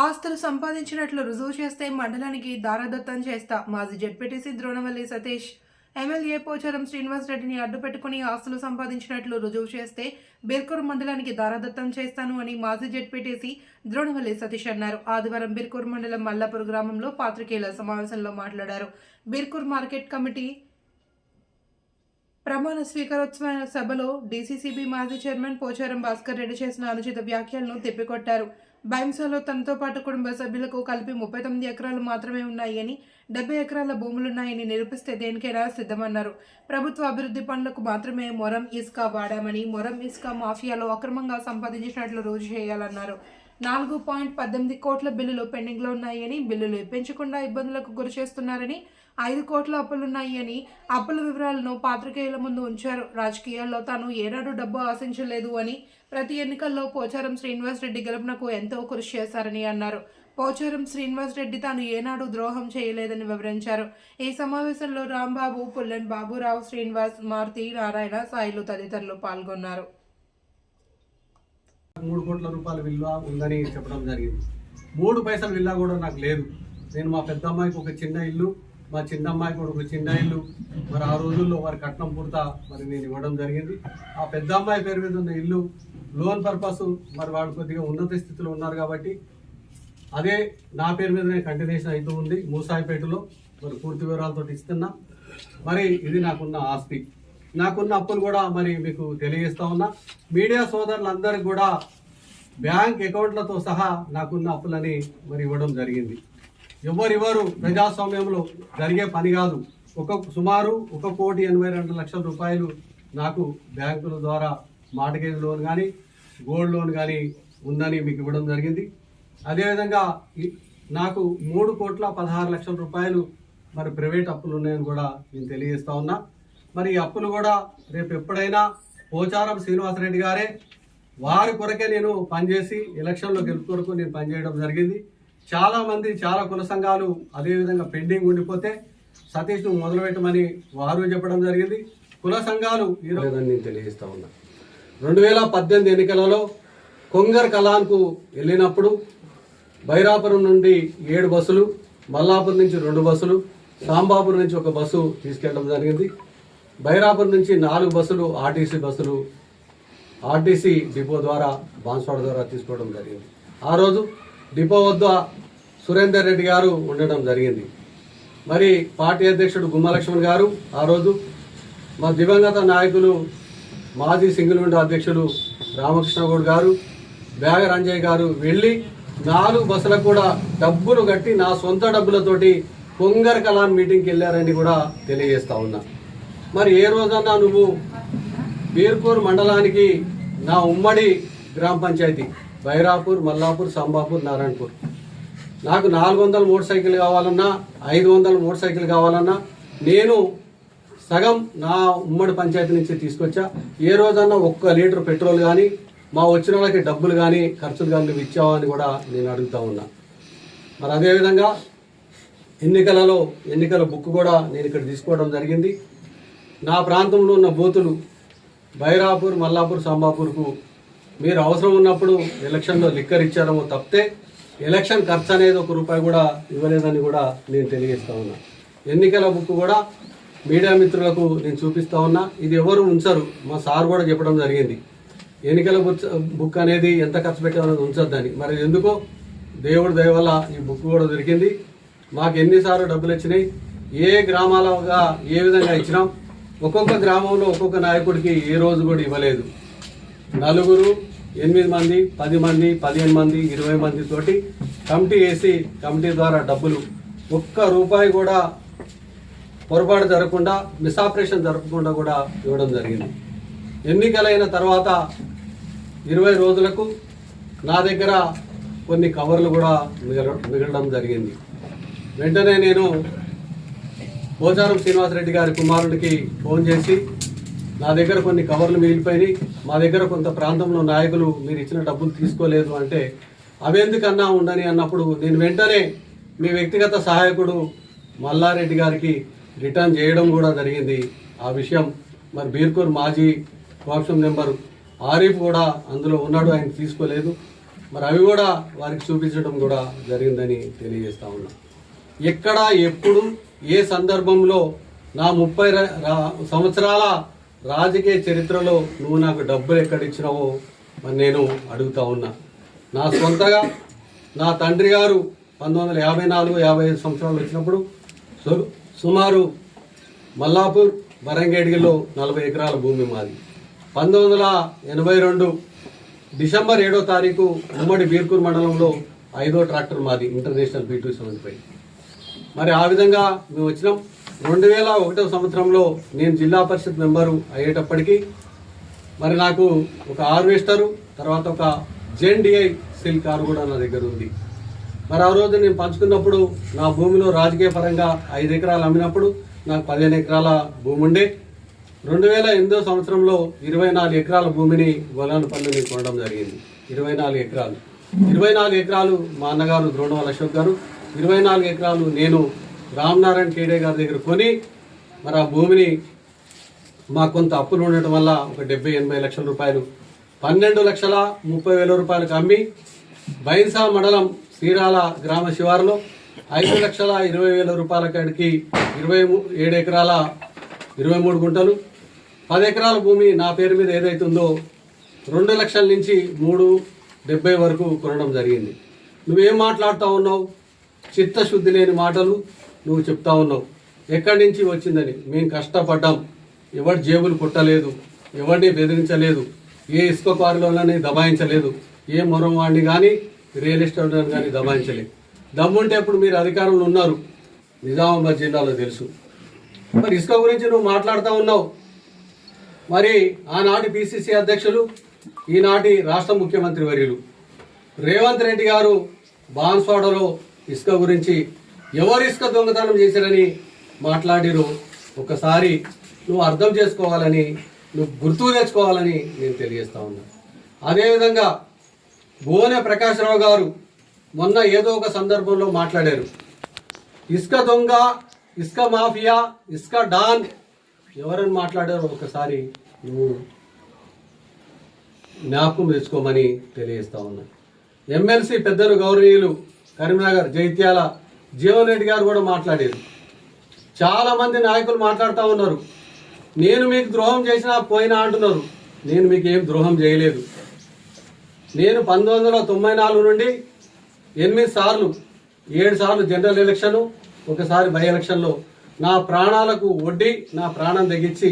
ఆస్తులు సంపాదించినట్లు రుజువు చేస్తే మండలానికి దారదత్తం చేస్తా మాజీ జడ్పీటీసీ ద్రోణవల్లి సతీష్. ఎమ్మెల్యే పోచారం శ్రీనివాస్ రెడ్డిని అడ్డుపెట్టుకుని ఆస్తులు సంపాదించినట్లు రుజువు చేస్తే బిర్కూరు మండలానికి దారదత్తం చేస్తాను అని మాజీ జడ్పీటీసీ ద్రోణవల్లి సతీష్ అన్నారు. ఆదివారం బిర్కూర్ మండలం మల్లాపూర్ గ్రామంలో పాత్రికేయుల సమావేశంలో మాట్లాడారు. బిర్కూర్ మార్కెట్ కమిటీ ప్రమాణ స్వీకారోత్సవ సభలో డీసీసీబీ మాజీ చైర్మన్ పోచారం భాస్కర్ రెడ్డి చేసిన అనుచిత వ్యాఖ్యలను తిప్పికొట్టారు. బైంసాలో తనతో పాటు కుటుంబ సభ్యులకు కలిపి ముప్పై తొమ్మిది ఎకరాలు మాత్రమే ఉన్నాయని డెబ్బై ఎకరాల భూములున్నాయని నిరూపిస్తే దేనికైనా సిద్ధమన్నారు. ప్రభుత్వ అభివృద్ధి పనులకు మాత్రమే మొరం ఇసుక వాడామని మొరం ఇసుక మాఫియాలో అక్రమంగా సంపాదించినట్లు రోజు చేయాలన్నారు. నాలుగు పాయింట్ పద్దెనిమిది కోట్ల బిల్లులు పెండింగ్లో ఉన్నాయని బిల్లులు ఇప్పించకుండా ఇబ్బందులకు గురి చేస్తున్నారని ఐదు కోట్ల అప్పులున్నాయి అని అప్పుల వివరాలను పాత్రికేయుల ముందు ఉంచారు. రాజకీయాల్లో తాను ఏనాడు డబ్బు ఆశించలేదు అని ప్రతి ఎన్నికల్లో పోచారం శ్రీనివాస్ రెడ్డి గెలుపునకు ఎంతో కృషి చేశారని అన్నారు. పోచారం శ్రీనివాస్ రెడ్డి తాను ఏనాడు ద్రోహం చేయలేదని వివరించారు. ఈ సమావేశంలో రాంబాబు పుల్లెన్ బాబురావు శ్రీనివాస్ మారుతి నారాయణ సాయిలు తదితరులు పాల్గొన్నారు. మూడు కోట్ల రూపాయల విలువ ఉందని చెప్పడం జరిగింది. మూడు పైసల విల్లా కూడా నాకు లేదు. నేను మా పెద్ద అమ్మాయికి ఒక చిన్న ఇల్లు మా చిన్న అమ్మాయికి కూడా ఒక చిన్న ఇల్లు. మరి ఆ రోజుల్లో వారి కట్నం పుడతా మరి నేను ఇవ్వడం జరిగింది. ఆ పెద్ద అమ్మాయి పేరు మీద ఉన్న ఇల్లు లోన్ పర్పస్ మరి వాళ్ళు కొద్దిగా ఉన్నత స్థితిలో ఉన్నారు కాబట్టి అదే నా పేరు మీదనే కంటిన్యూషన్ అవుతూ ఉంది. మూసాయిపేటలో మరి పూర్తి వివరాలతో ఇస్తున్నా. మరి ఇది నాకున్న ఆస్తి. నాకున్న అప్పులు కూడా మరి మీకు తెలియజేస్తా ఉన్నా. మీడియా సోదరులందరికీ కూడా బ్యాంక్ అకౌంట్లతో సహా నాకున్న అప్పులని మరి ఇవ్వడం జరిగింది. ఎవరివ్వరు ప్రజాస్వామ్యంలో జరిగే పని కాదు. ఒక సుమారు ఒక కోటి ఎనభై రెండు లక్షల రూపాయలు నాకు బ్యాంకుల ద్వారా మార్టగేజ్ లోన్ కానీ గోల్డ్ లోన్ కానీ ఉందని మీకు ఇవ్వడం జరిగింది. అదేవిధంగా నాకు మూడు కోట్ల పదహారు లక్షల రూపాయలు మరి ప్రైవేట్ అప్పులు ఉన్నాయని కూడా నేను తెలియజేస్తా ఉన్నా. మరి ఈ అప్పులు కూడా రేపు ఎప్పుడైనా పోచారం శ్రీనివాసరెడ్డి గారే వారి కొరకే నేను పనిచేసి ఎలక్షన్లో గెలుపు కొరకు నేను పనిచేయడం జరిగింది. చాలామంది చాలా కుల సంఘాలు అదేవిధంగా పెండింగ్ ఉండిపోతే సతీష్ను మొదలుపెట్టమని వారు చెప్పడం జరిగింది. కుల సంఘాలు ఈరోజు నేను తెలియజేస్తా ఉన్నా. రెండు వేల పద్దెనిమిది ఎన్నికలలో కొంగర్ కలాన్కు వెళ్ళినప్పుడు బైరాపురం నుండి ఏడు బస్సులు మల్లాపురం నుంచి రెండు బస్సులు సాంబాపురం నుంచి ఒక బస్సు తీసుకెళ్ళడం జరిగింది. బైరాపురం నుంచి నాలుగు బస్సులు ఆర్టీసీ బస్సులు ఆర్టీసీ డిపో ద్వారా బాన్స్వాడ ద్వారా తీసుకోవడం జరిగింది. ఆ రోజు డిపో వద్ద సురేందర్ రెడ్డి గారు ఉండడం జరిగింది. మరి పార్టీ అధ్యక్షుడు గుమ్మలక్ష్మణ్ గారు ఆ రోజు మా దివంగత నాయకులు మాజీ సింగిల్ విండో అధ్యక్షులు రామకృష్ణగౌడ్ గారు బ్యాగ రంజయ్ గారు వెళ్ళి నాలుగు బస్సులకు కూడా డబ్బులు కట్టి నా సొంత డబ్బులతోటి పొంగర్ కలాన్ మీటింగ్కి వెళ్ళారని కూడా తెలియజేస్తా ఉన్నా. మరి ఏ రోజన్నా నువ్వు బీర్పూర్ మండలానికి నా ఉమ్మడి గ్రామ పంచాయతీ బైరాపూర్ మల్లాపూర్ సంబాపూర్ నారాయణపూర్. నాకు నాలుగు వందల మోటార్ సైకిల్ కావాలన్నా ఐదు వందల మోటార్ సైకిల్ కావాలన్నా నేను సగం నా ఉమ్మడి పంచాయతీ నుంచి తీసుకొచ్చా. ఏ రోజన్నా ఒక్క లీటర్ పెట్రోల్ కానీ మా వచ్చిన వాళ్ళకి డబ్బులు కానీ ఖర్చులు కానీ నువ్వు ఇచ్చావా అని కూడా నేను అడుగుతా ఉన్నా. మరి అదేవిధంగా ఎన్నికలలో ఎన్నికల బుక్ కూడా నేను ఇక్కడ తీసుకోవడం జరిగింది. నా ప్రాంతంలో ఉన్న బూతులు బైరాపూర్ మల్లాపూర్ సాంబాపూర్కు మీరు అవసరం ఉన్నప్పుడు ఎలక్షన్లో లిక్కర్ ఇచ్చారేమో తప్పితే ఎలక్షన్ ఖర్చు అనేది ఒక రూపాయి కూడా ఇవ్వలేదని కూడా నేను తెలియజేస్తా ఉన్నా. ఎన్నికల బుక్ కూడా మీడియా మిత్రులకు నేను చూపిస్తా ఉన్నా ఇది ఎవరు ఉంచరు. మా సార్ కూడా చెప్పడం జరిగింది. ఎన్నికల బుక్ బుక్ అనేది ఎంత ఖర్చు పెట్టామనేది ఉంచొద్దని మరి ఎందుకో? దేవుడి దయ వల్ల ఈ బుక్ కూడా దొరికింది. మాకు ఎన్నిసార్లు డబ్బులు వచ్చినాయి. ఏ గ్రామాలుగా ఏ విధంగా ఇచ్చినాం? ఒక్కొక్క గ్రామంలో ఒక్కొక్క నాయకుడికి ఏ రోజు కూడా ఇవ్వలేదు. నలుగురు ఎనిమిది మంది పది మంది పదిహేను మంది ఇరవై మంది తోటి కమిటీ వేసి కమిటీ ద్వారా డబ్బులు ఒక్క రూపాయి కూడా పొరపాటు జరగకుండా మిస్ఆపరేషన్ జరగకుండా కూడా ఇవ్వడం జరిగింది. ఎన్నికలైన తర్వాత ఇరవై రోజులకు నా దగ్గర కొన్ని కవర్లు కూడా మిగల మిగలడం జరిగింది. వెంటనే నేను పోచారం శ్రీనివాసరెడ్డి గారి కుమారుడికి ఫోన్ చేసి నా దగ్గర కొన్ని కవర్లు మిగిలిపోయినాయి మా దగ్గర కొంత ప్రాంతంలో నాయకులు మీరు ఇచ్చిన డబ్బులు తీసుకోలేదు అంటే అవెందుకన్నా ఉండని అన్నప్పుడు నేను వెంటనే మీ వ్యక్తిగత సహాయకుడు మల్లారెడ్డి గారికి రిటర్న్ చేయడం కూడా జరిగింది. ఆ విషయం మరి బీర్కూర్ మాజీ కోక్షం నెంబర్ ఆరిఫ్ కూడా అందులో ఉన్నాడు ఆయన తీసుకోలేదు. మరి అవి కూడా వారికి చూపించడం కూడా జరిగిందని తెలియజేస్తా ఉన్నా. ఎక్కడ ఎప్పుడు ఏ సందర్భంలో నా ముప్పై రా- సంవత్సరాల రాజకీయ చరిత్రలో నువ్వు నాకు డబ్బులు ఎక్కడిచ్చినావో మరి నేను అడుగుతా ఉన్నా. నా సొంతగా నా తండ్రి గారు పంతొమ్మిది వందల యాభై నాలుగు యాభై ఐదు సంవత్సరాలు వచ్చినప్పుడు సుమారు మల్లాపూర్ వరంగేడిగిలో నలభై ఎకరాల భూమి మాది. పంతొమ్మిది వందల ఎనభై రెండు డిసెంబర్ ఏడో తారీఖు ఉమ్మడి బీర్కూర్ మండలంలో ఐదో ట్రాక్టర్ మాది international B two seven five. మరి ఆ విధంగా మేము వచ్చినాం. రెండు వేల ఒకటో సంవత్సరంలో నేను జిల్లా పరిషత్ మెంబరు అయ్యేటప్పటికీ మరి నాకు ఒక హార్వెస్టరు తర్వాత ఒక జెన్ డిఐ సిల్ కారు కూడా నా దగ్గర ఉంది. మరి ఆ రోజు నేను పంచుకున్నప్పుడు నా భూమిలో రాజకీయ పరంగా ఐదు ఎకరాలు అమ్మినప్పుడు నాకు పదిహేను ఎకరాల భూమి ఉండే. రెండు వేల ఎనిమిదో సంవత్సరంలో ఇరవై నాలుగు ఎకరాల భూమిని గొలానపల్లిని కొనడం జరిగింది. ఇరవై నాలుగు ఎకరాలు. ఇరవై నాలుగు ఎకరాలు మా అన్నగారు ద్రోణవాల అశోక్ గారు. ఇరవై నాలుగు ఎకరాలు నేను రామనారాయణ కేడే గారి దగ్గర కొని మరి ఆ భూమిని మాకు కొంత అప్పులు ఉండటం వల్ల ఒక డెబ్బై ఎనభై లక్షల రూపాయలు పన్నెండు లక్షల ముప్పై వేల రూపాయలకు అమ్మి బైన్సా మండలం సీరాల గ్రామ శివారులో ఐదు లక్షల ఇరవై వేల రూపాయల కాడికి ఇరవై ఏడు ఎకరాల ఇరవై మూడు గుంటలు పది ఎకరాల భూమి నా పేరు మీద ఏదైతుందో రెండు లక్షల నుంచి మూడు డెబ్బై వరకు కొనడం జరిగింది. నువ్వేం మాట్లాడుతూ ఉన్నావు? చిత్తశుద్ధి లేని మాటలు నువ్వు చెప్తా ఉన్నావు. ఎక్కడి నుంచి వచ్చిందని మేము కష్టపడ్డాం. ఎవరి జేబులు పుట్టలేదు ఎవరిని బెదిరించలేదు ఏ ఇసుక కారులోనని దబాయించలేదు ఏ మొరం వాడిని కానీ రియల్ ఎస్టేట్ కానీ దబాయించలేదు. దమ్ముంటే ఇప్పుడు మీరు అధికారంలో ఉన్నారు. నిజామాబాద్ జిల్లాలో తెలుసు. మరి ఇసుక గురించి నువ్వు మాట్లాడుతూ ఉన్నావు. మరి ఆనాటి పిసిసి అధ్యక్షులు ఈనాటి రాష్ట్ర ముఖ్యమంత్రి వర్యులు. రేవంత్ రెడ్డి గారు బాన్స్వాడలో ఇసుక గురించి ఎవరు ఇసుక దొంగతనం చేశారని మాట్లాడిరు ఒకసారి నువ్వు అర్థం చేసుకోవాలని నువ్వు గుర్తు తెచ్చుకోవాలని నేను తెలియజేస్తా ఉన్నా. అదేవిధంగా భువన ప్రకాశ్రావు గారు మొన్న ఏదో ఒక సందర్భంలో మాట్లాడారు. ఇసుక దొంగ ఇసుక మాఫియా ఇసుక డాన్ ఎవరని మాట్లాడారో ఒకసారి నువ్వు జ్ఞాపకం తెచ్చుకోమని తెలియజేస్తా ఉన్నా. ఎమ్మెల్సీ పెద్దలు గౌరవీయులు కరీంనగర్ జైత్యాల జీవన్ రెడ్డి గారు కూడా మాట్లాడారు. చాలా మంది నాయకులు మాట్లాడుతూ ఉన్నారు. నేను మీకు ద్రోహం చేసినా పోయినా అంటున్నారు. నేను మీకు ఏం ద్రోహం చేయలేదు. నేను పంతొమ్మిది వందల తొంభై నాలుగు నుండి ఎనిమిది సార్లు ఏడు సార్లు జనరల్ ఎలక్షన్ ఒకసారి బై ఎలక్షన్లో నా ప్రాణాలకు వడ్డీ నా ప్రాణం తెగించి